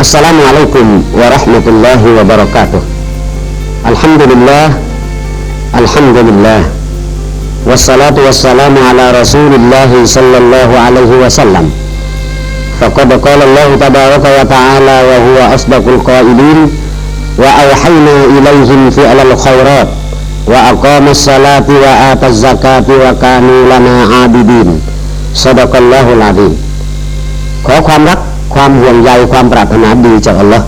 السلام عليكم ورحمة الله وبركاته الحمد لله الحمد لله والصلاة والسلام على رسول الله صلى الله عليه وسلم فقد قال الله تبارك وتعالى وهو أصدق القائلين وأوحينا إليهم فعل الخيرات وأقام الصلاة وآتى الزكاة وكانوا لنا عابدين صدق الله العظيم ขอความรัก ความห่วงใยความปรารถนาดีจากอัลลอฮ์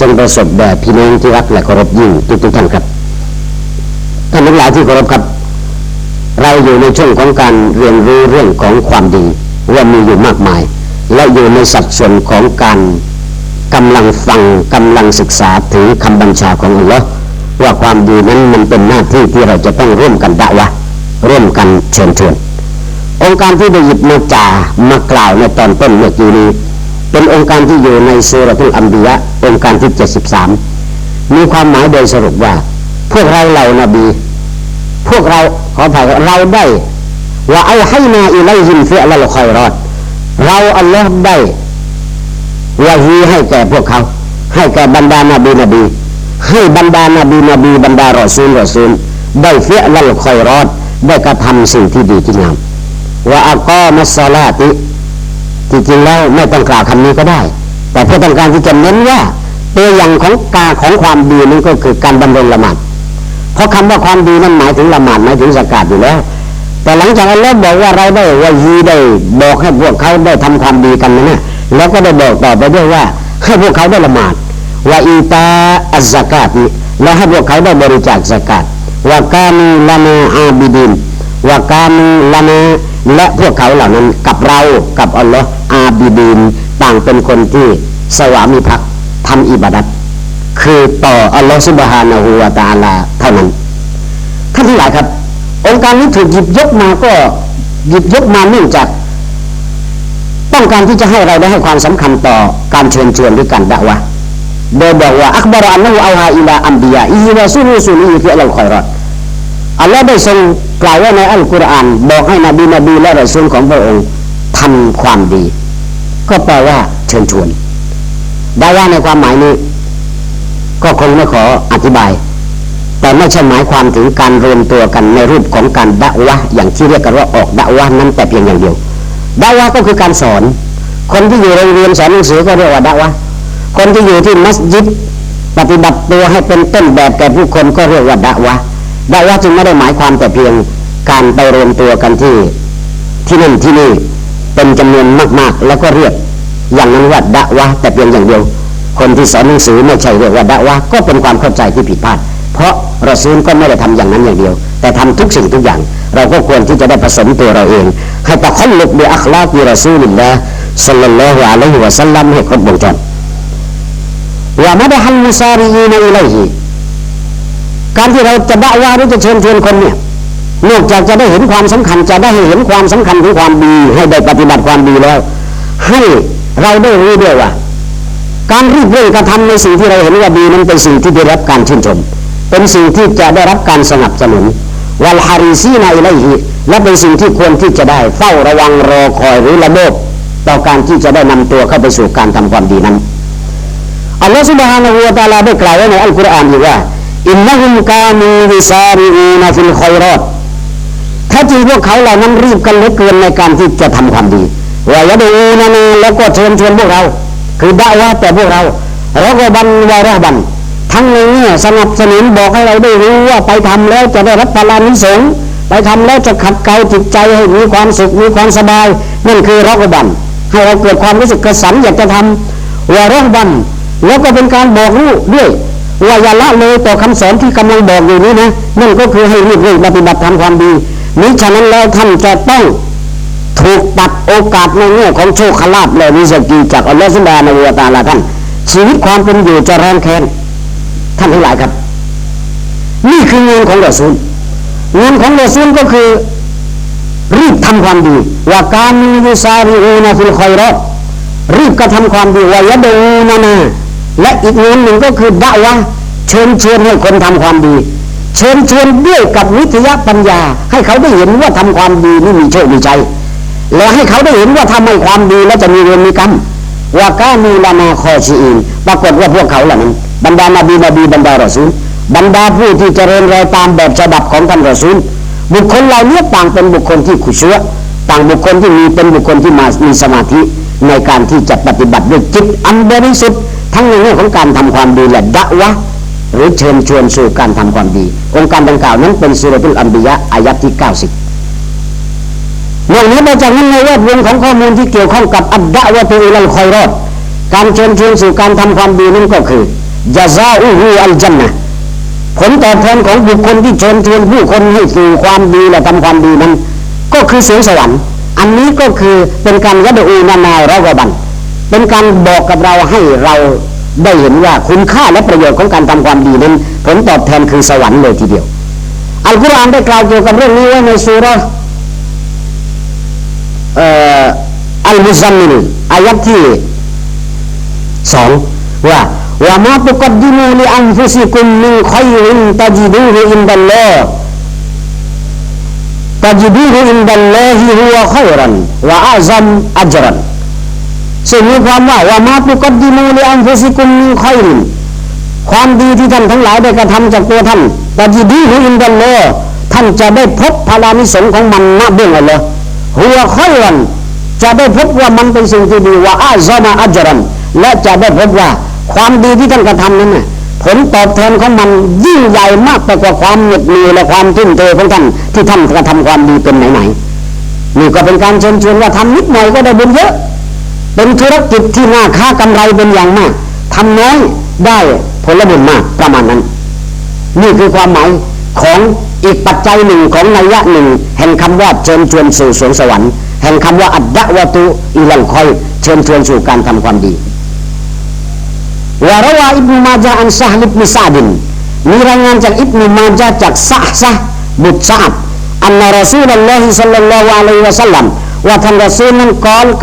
จงประสบแด่พี่น้องที่รักและเคารพยิ่งทุกทุกท่านครับท่านทั้งหลายที่เคารพครับ เราอยู่ในช่วงของการเรียนรู้เรื่องของความดีว่ามีอยู่มากมาย และอยู่ในสัดส่วนของการกำลังฟังกำลังศึกษาถึงคำบัญชาของอัลลอฮ์ว่าความดีนั้นมันเป็นหน้าที่ที่เราจะต้องร่วมกันดะวะร่วมกันเชิญชวนองค์การที่ได้หยิบมาจ่ามากล่าวในตอนต้นเมื่อกี้นี้ เป็นองค์การที่อยู่ในสุรทุลอัมบียะองค์การที่ 73 มีความหมายโดยสรุปว่า พวกเราเหล่านาบี พวกเราขออภัยเราได้ว่าเอาให้นาอิไลฮิมฟิอัลลคอยรอด เราอัลลอฮ์ได้วาฮีให้แก่พวกเขา ให้แก่บรรดานาบีนบี ให้บรรดานาบีนบีบรรดารอซูลรอซูลได้ฟิอัลคอยรอด ได้กระทำสิ่งที่ดีที่งามว่าอัลกอมัสซาลาติ จริงๆแล้วไม่ต้องกล่าวคำนี้ก็ได้ แต่เพื่อต้องการที่จะเน้นว่าตัวอย่างของกาของความดีนั้นก็คือการบำเพ็ญละหมาดเพราะคำว่าความดีนั้นหมายถึงละหมาดหมายถึงสกาดอยู่แล้ว แต่หลังจากอัลลอฮ์บอกว่าเราได้วายีได้บอกให้พวกเขาได้ทำความดีกันนะเนี่ยแล้วก็ได้บอกต่อไปด้วยว่า ให้พวกเขาได้ละหมาดว่าอีตาอัซซากาตนี้และให้พวกเขาได้บริจาคสกาดว่ากามีละนาอาบิดินว่ากามีละนา และพวกเขาเหล่านั้นกับเรากับอัลลอฮ์อาบิดีนต่างเป็นคนที่สวามิภักดิ์ทำอิบาดัตคือต่ออัลลอฮ์ซุบฮานะฮูวะตาลาเท่านั้นท่านทั้งหลายครับ องค์การนี้ถูกหยิบยกมาก็หยิบยกมาเนื่องจาก ต้องการที่จะให้เราได้ให้ความสำคัญต่อการเชิญชวนหรือการด่าวะโดยบอกว่าอักบารอันนูเอาฮาอิลาอัมบิยาอิฮิวะซูรุสุลีฟิอัลคอยรอดอัลลอฮ์ได้ทรง ล่าวไว้ในอัลกุรอานบอกให้นบีนบีและรอซูลของพระองค์ทำความดี ก็แปลว่าเชิญชวนได้ว่าในความหมายนี้ ก็คงไม่ขออธิบาย แต่ไม่ใช่หมายความถึงการรวมตัวกันในรูปของการดะวะอย่างที่เรียกกันว่าออกดะวะนั้นแต่เพียงอย่างเดียวดะวะก็คือการสอน คนที่อยู่โรงเรียนสอนหนังสือก็เรียกว่าดะวะคนที่อยู่ที่มัสยิดปฏิบัติตัวให้เป็นต้นแบบแก่ผู้คนก็เรียกว่าดะวะ ดะวะจึงไม่ได้หมายความแต่เพียงการไปรวมตัวกันที่ที่นั่นที่นี่เป็นจำนวนมากๆ แล้วก็เรียกอย่างนั้นว่าดะวะแต่เพียงอย่างเดียว คนที่สอนหนังสือไม่ใช่เรียกว่าดะวะก็เป็นความเข้าใจที่ผิดพลาด เพราะเรอซูลก็ไม่ได้ทำอย่างนั้นอย่างเดียว แต่ทำทุกสิ่งทุกอย่าง เราก็ควรที่จะได้ผสมตัวเราเองให้ตะคัลลุกบิอัคลากีรอซูลิลลาห์สัลลัลลอฮุอะลัยฮิวะสัลลัมให้ครบวงจรว่ามัดฮัลมุซารีนอิลัยฮิ การที่เราจะด้าว่าหรือจะเชิญชวนคนเนี่ยนอกจากจะได้เห็นความสำคัญจะได้เห็นความสำคัญของความดี ให้ได้ปฏิบัติความดีแล้ว ให้เราได้รู้ด้วยว่าการรีบเร่งกระทำในสิ่งที่เราเห็นว่าดีนั้นเป็นสิ่งที่ได้รับการชื่นชม เป็นสิ่งที่จะได้รับการสนับสนุนวัลฮาริซีนาอิไลฮิและเป็นสิ่งที่ควรที่จะได้เฝ้าระวังรอคอยหรือระเบิดต่อการที่จะได้นำตัวเข้าไปสู่การทำความดีนั้นอัลลอฮฺสุบฮานาหูวะตาลาได้กล่าวไว้ในอัลกุรอานอีกว่า อินนะฮุมกามูวิซาริอูนฟิลคอยรอดถ้าจริงพวกเขาเหล่านั้นรีบกันเหลือเกินในการที่จะทำความดีวายะดูนานาแล้วก็เชิญชวนพวกเรา คือด่าว่าแต่พวกเราเราก็บันวาระบันทั้งในแง่สนับสนุนบอกให้เราได้รู้ว่าไปทำแล้วจะได้รับพลานิสงส์ไปทำแล้วจะขัดเกลาจิตใจให้มีความสุขมีความสบายนั่นคือรอกบันให้เราเกิดความรู้สึกกระสันอยากจะทำวารบันแล้วก็เป็นการบอกรู้ด้วย ว่าอย่าละเลยต่อคำสอนที่กำลังบอกอยู่นี้นะนั่นก็คือให้รีบเร่งปฏิบัติทำความดีมิฉะนั้นแล้วท่านจะต้องถูกตัดโอกาสในแง่ของโชคลาภและวิสกีจากอัลลอฮฺสุบฮานะฮูวตาลาท่าน ชีวิตความเป็นอยู่จะร้อนแค้นท่านทั้งหลายครับ นี่คือเงินของรอซูลเงินของรอซูลก็คือรีบทำความดีว่าการมีวิซาริอูนาฟิลคอยรอรีบกระทำความดีวายะดูนานา และอีกเงินหนึ่งก็คือด่าวะเชิญชวนให้คนทำความดี เชิญชวนด้วยกับวิทยาปัญญา ให้เขาได้เห็นว่าทำความดีนี่มีโชคมีใจและให้เขาได้เห็นว่าทำให้ความดีแล้วจะมีเวรมีกรรมวาก้ามูลานาคอชีอินปรากฏว่าพวกเขาเหล่านั้นบรรดานบีนบีบรรดารอซูลบรรดาผู้ที่เจริญรอยตามแบบฉบับของท่านรอซูลบุคคลเหล่านี้ต่างเป็นบุคคลที่ขุเชัวต่างบุคคลที่มีเป็นบุคคลที่มามีสมาธิในการที่จะปฏิบัติด้วยจิตอันบริสุทธิ์ ทั้งในเรื่องของการทำความดีและดะวะหรือเชิญชวนสู่การทำความดี องค์การดังกล่าวนั้นเป็นสุรตุลอัมบิยะอายัดที่ 90นอกนี้มาจากนั้นในแวดวงของข้อมูลที่เกี่ยวข้องกับอัดดะวะตุอิลัลคอยรอดการเชิญชวนสู่การทำความดีนั้นก็คือยาซาอูฮูอัลจันนะผลตอบแทนของบุคคลที่เชิญชวนผู้คนให้สู่ความดีและทำความดีนั้น ก็คือสวงสวรรค์ อันนี้ก็คือเป็นการยัดอูนานารากบัน เป็นการบอกกับเราให้เราได้เห็นว่าคุณค่าและประโยชน์ของการทำความดีนั้นผลตอบแทนคือสวรรค์เลยทีเดียว อัลกุรอานได้กล่าวเกี่ยวกับเรื่องนี้ไว้ในสุราอัลมุซัมมิลอายะที่สองว่าว่ามาตุกัดดิมูลีอันฟุสิกุมมินคอยรินตาจิดูอินดัลลอตาจิดูอินดัลลอฮิฮุวะขอยรันวะอาซัมอัจรัน งมีความว่าว่ามาตุกัดดิมูลอันฟุซิกุมมินขัยรินความดีที่ท่านทั้งหลายได้กระทำจากตัวท่านตะจิดูฮอินเดัลลท่านจะได้พบพลานิสงของมันณเบื้องอัลลอฮ์หัวขัยรันจะได้พบว่ามันเป็นสิ่งที่ดีว่าอาซามาอัจรันและจะได้พบว่าความดีที่ท่านกระทำนั้นน่ะผลตอบแทนของมันยิ่งใหญ่มากไปกว่าความเหน็ดเหนื่อยและความทุ่มเทของท่านที่ท่านกระทำความดีเป็นไหนๆนี่ก็เป็นการเชิญชวนว่าทำนิดหน่อยก็ได้บุญเยอะ เป็นธุรกิจที่น่าค้ากำไรเป็นอย่างมากทำน้อยได้ผลบุญมากประมาณนั้น นี่คือความหมายของอีกปัจจัยหนึ่งของนัยยะหนึ่ง แห่งคำว่าเชิญชวนสู่สวงสวรรค์ แห่งคำว่าอัดดะวะตุอิลัลคอยเชิญชวนสู่การทำความดีวารวาอิบนุมาจาอันซาฮลิบนิซาดินมีรายงานจากอิบนุมาจาจากซะซะบุตรซาดอันนรสูลุลลอฮิสัลลัลลอฮุอะลัยฮิวะสัลลัมว่าท่านรอซูลนั้น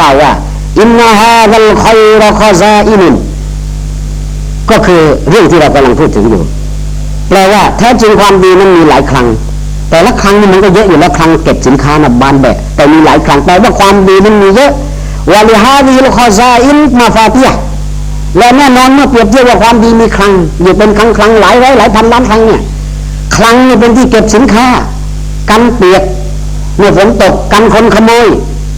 กล่าวว่า อินนาฮาดัลคอยรอคอซาอินุนก็คือเรื่องที่เรากำลังพูดถึงอยู่แปลว่าแท้จริงความดีนั้นมีหลายครั้ง แต่ละครั้งนี่มันก็เยอะอยู่แล้วครั้งเก็บสินค้านะบานแบะแต่มีหลายครั้งแปลว่าความดีนั้นมีเยอะวาลิฮาดิลคอซาอินมาฟาเติยและแน่นอนเมื่อเปรียบเทียบว่าความดีมีครั้งอยู่เป็นครั้งครั้งหลายร้อยหลายพันล้านครั้งเนี่ยครั้งนี่เป็นที่เก็บสินค้า กันเปียกเมื่อฝนตกกันคนขโมย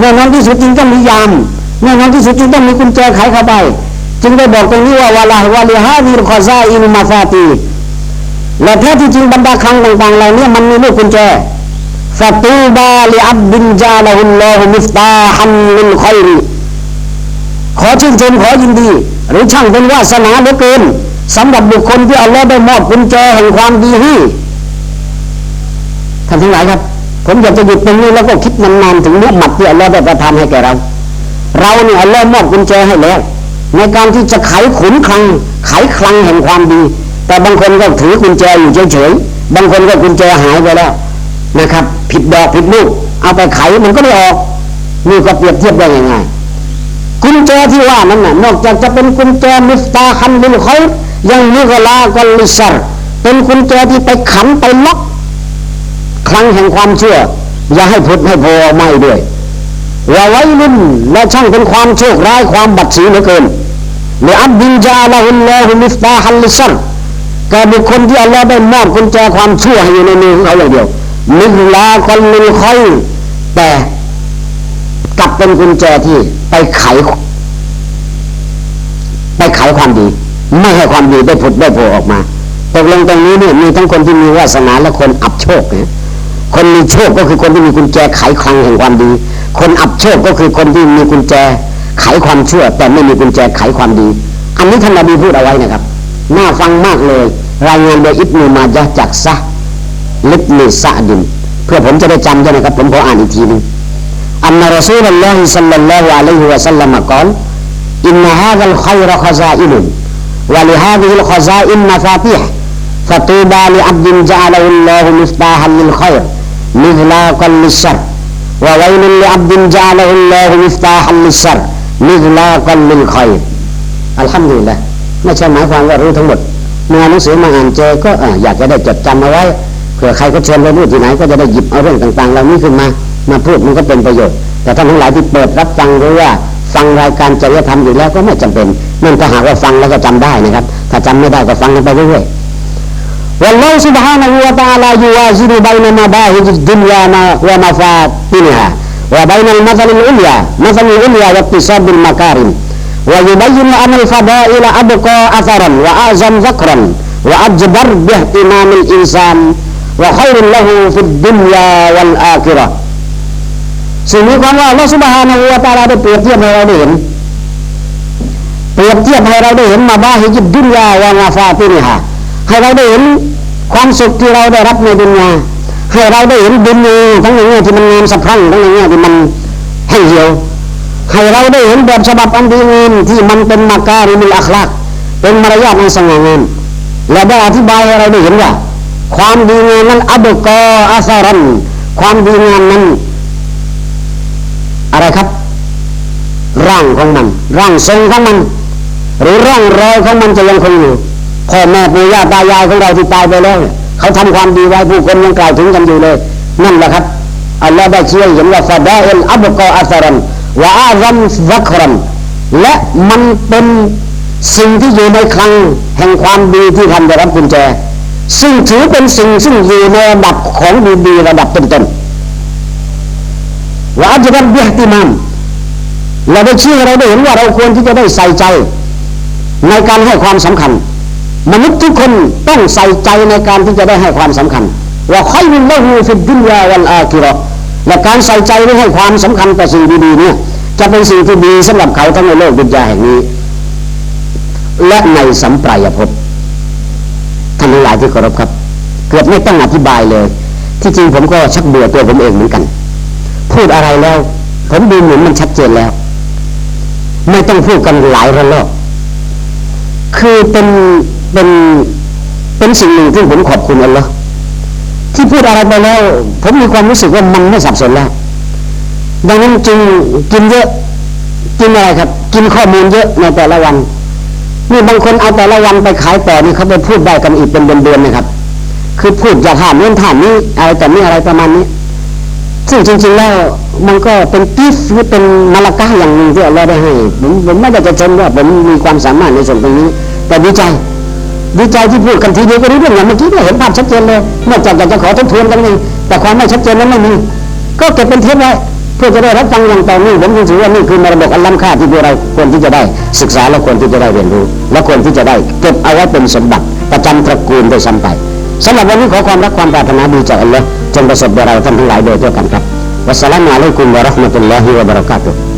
แน่นอนที่สุดจริงต้องมียาม แน่นอนที่สุดจริงต้องมีกุญแจไขเข้าไป จึงได้บอกตรงนี้ว่าวาลาวาลิฮาดิลคอซาอินมาฟาติและแท้ที่จริงบรรดาครั้งต่างๆเหล่านี้มันมีลูกกุญแจฟาตูบาลิอับดินจาลาฮุลลอฮุมิฟตาฮันลิลคอยรีขอชื่นชมขอยินดี หรือช่างเป็นวาสนาเหลือเกินสำหรับบุคคลที่อัลลอฮ์ได้มอบกุญแจแห่งความดีให้ท่านทั้งหลายครับ ผมอยากจะหยุดตรงนี้แล้วก็คิดนานๆถึงมุหมัดที่อัลลอฮ์ได้ประทานให้แก่เรา เราเนี่ยอัลลอฮ์มอบกุญแจให้แล้ว ในการที่จะไขขุนคลัง ไขคลังแห่งความดี แต่บางคนก็ถือกุญแจอยู่เฉยๆบางคนก็กุญแจหายไปแล้วนะครับ ผิดดอกผิดลูกเอาไปไขมันก็ไม่ออกนี่ก็เปรียบเทียบได้ง่ายๆกุญแจที่ว่านั้นน่ะนอกจากจะเป็นกุญแจมิฟตาคันลิลคอยยังมิกลากอลิซัรเป็นกุญแจที่ไปขันไปล็อกคลังแห่งความเชื่อ อย่าให้พุทธให้โพไม่ด้วย ว่าไว้ลุ่นและช่างเป็นความโชคร้ายความบัดสีเหลือเกินเลือับดินจาละฮุลลอฮุมิฟตาฮัลลิซัรแก่บุคคลที่อัลลอฮ์ได้มอบกุญแจความชั่วให้อยู่ในมือของเขาอย่างเดียวมิลากอลิลคอยแต่กลับเป็นกุญแจที่ไปไข ไปไขความดี ไม่ให้ความดีได้ผุดได้โผล่ออกมาตกลงตรงนี้เนี่ยมีทั้งคนที่มีวาสนาและคนอับโชคเนี่ยคนมีโชคก็คือคนที่มีกุญแจไขคลังแห่งความดี คนอับโชคก็คือคนที่มีกุญแจไขความชั่ว แต่ไม่มีกุญแจไขความดี อันนี้ท่านนบีพูดเอาไว้นะครับ น่าฟังมากเลย รายงานโดยอิบนุมาจาจากซะลิบนิซาดิน เพื่อผมจะได้จำด้วยนะครับ ผมขออ่านอีกทีนึงอันนรสูลุลลอฮิสัลลัลลอฮุอะลัยฮิวะสัลลัมกล่าวอินนฮาดัลขัยรขซาอินุนวะลิฮาดิฮิลขซาอินมฟาติฮ فطوبى لعبد جعله الله مفتاحا للخير مغلاقا للشر وويل لعبد جعله الله مفتاحا للشر مغلاقا للخير الحمد لله ไม่ใช่หมายความว่ารู้ทั้งหมดเมื่อหนังสือมาอ่านเจอก็อยากจะได้จดจำเอาไว้เผื่อใครก็เชิญไปพูดที่ไหนก็จะได้หยิบเอาเรื่องต่างๆเหล่านี้ขึ้นมา มาพูดมันก็เป็นประโยชน์ แต่ท่านทั้งหลายที่เปิดรับฟังหรือว่า ฟังรายการจริยธรรมอยู่แล้วก็ไม่จำเป็นนั่นถ้าหากว่าฟังแล้วก็จำได้นะครับ ถ้าจำไม่ได้ก็ฟังกันไปเรื่อยๆ Wallahu subhanahu wa ta'ala yuwaziru baina mabahid dunya wa mafatinha wa baina al-mathal al-ulya mathal al-ulya wa iktisab al-makarim wa yubayyinu an al-fada'il abqa atharan wa azam zakran wa ajbar bi ihtimam al-insan wa khairun lahu fi dunya wal akhirah. Sini Sungguh ความว่า Allah subhanahu wa ta'ala ได้เปรียบเทียบให้เราได้เห็นเปรียบเทียบให้เราได้เห็นมาบาฮิจดุนยาวามาฟาตินิฮา ให้เราได้เห็นความสุขที่เราได้รับในดุนยาให้เราได้เห็นดุนยาทั้งในแง่ที่มันงามสะพรั่งทั้งในแง่ที่มันแห้งเหี่ยวให้เราได้เห็นแบบฉบับอันดีงามที่มันเป็นมาการิมุลอัคลากเป็นมารยาทในสง่างามและได้อธิบายให้เราได้เห็นว่า ความดีงามนั้นอับกออาซารันความดีงามนั้นอะไรครับ ร่างของมัน ร่างทรงของมัน หรือร่องรอยของมันจะยังคงอยู่ พ่อแม่ปู่ย่าตายายของเราที่ตายไปแล้วเขาทำความดีไว้ผู้คนยังกล่าวถึงกันอยู่เลย นั่นแหละครับอัลลอฮ์ได้เชี้ให้เห็นว่าฟาดาเอลอับกออัสรันวะอาซัมซักรันและมันเป็นสิ่งที่อยู่ในคลังแห่งความดีที่ทำได้รับกุญแจ ซึ่งถือเป็นสิ่งซึ่งอยู่ในระดับของดีๆระดับต้นๆว่าอัจฉริยะเบียติมามเราได้เชี้ให้เราได้เห็นว่าเราควรที่จะได้ใส่ใจ ในการให้ความสำคัญ มนุษย์ทุกคนต้องใส่ใจในการที่จะได้ให้ความสำคัญว่าใครมันละหูฟิดดุนยาวันอาคิราะห์และการใส่ใจและให้ความสำคัญต่อสิ่งดีๆเนี่ยจะเป็นสิ่งที่ดีสำหรับเขาทั้งในโลกดุนยาแห่งนี้ และในสัมปรายภพท่านหลายที่เคารพครับ เกือบไม่ต้องอธิบายเลย ที่จริงผมก็ชักเบื่อตัวผมเองเหมือนกัน พูดอะไรแล้ว ผมดูเหมือนมันชัดเจนแล้ว ไม่ต้องพูดกันหลายระลอกคือเป็น เป็นเป็นสิ่งหนึ่งที่ผมขอบคุณอัลลอฮ์ที่พูดอะไรไปแล้ว ผมมีความรู้สึกว่ามันไม่สับสนแล้วดังนั้นจึงกินเยอะกินอะไรครับ กินข้อมูลเยอะในแต่ละวัน นี่บางคนเอาแต่ละวันไปขายต่อนี่เขาไปพูดได้กันอีกเป็นเดือนๆนะครับ คือพูดอย่าถามเรื่องถามนี้อะไรแต่นี้อะไรประมาณนี้ ซึ่งจริง ๆ แล้วมันก็เป็นกิฟต์หรือเป็นมาลากาอย่างหนึ่งที่เราได้ให้ผมผมไม่ได้จะชมว่าผมมีความสามารถในส่วนตรงนี้ แต่ดีใจ ดีใจที่พูดกันทีเดียวก็รู้เรื่องอย่างเมื่อกี้เนี่ยเห็นภาพชัดเจนเลยนอกจากอยากจะขอทบทวนกันเองแต่ความไม่ชัดเจนนั้นไม่มีก็เก็บเป็นเทปไว้เพื่อจะได้รับฟังอย่างต่อเนื่องผมจึงถือว่านี่คือมรดกอันล้ำค่าที่พวกเราควรที่จะได้ศึกษาและควรที่จะได้เรียนรู้ และควรที่จะได้เก็บเอาไว้เป็นสมบัติประจำตระกูลโดยซ้ำไปสำหรับวันนี้ขอความรักความปรารถนาดีจากอัลลอฮ์จงประสบแด่เราท่านทั้งหลายโดยทั่วกันครับวัสสลามุอะลัยกุมวะราะห์มะตุลลอฮิวะบะเราะกาตุฮ์